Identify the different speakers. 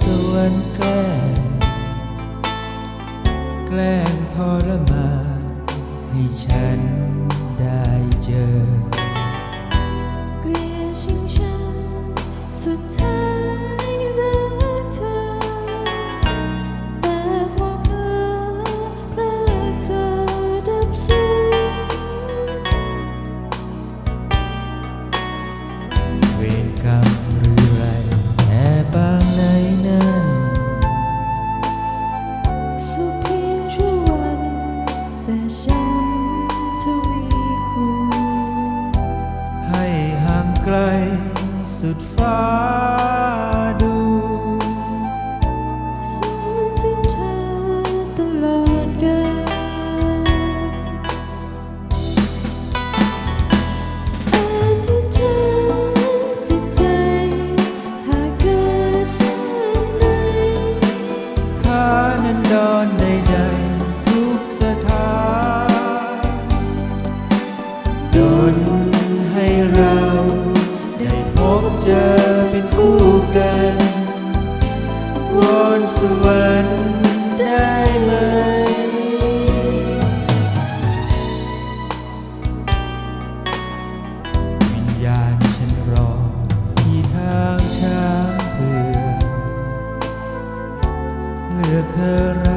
Speaker 1: สวน
Speaker 2: แกล้งแกล้
Speaker 1: งทรมานให้ฉันได้
Speaker 2: เจอ เกลียชิ
Speaker 1: งฉันสุดท้าย สุดฟ้า สวรรค์ได้ไหมวิญญาณฉันรอที่ทางช้างเพื่อเลือกเธอ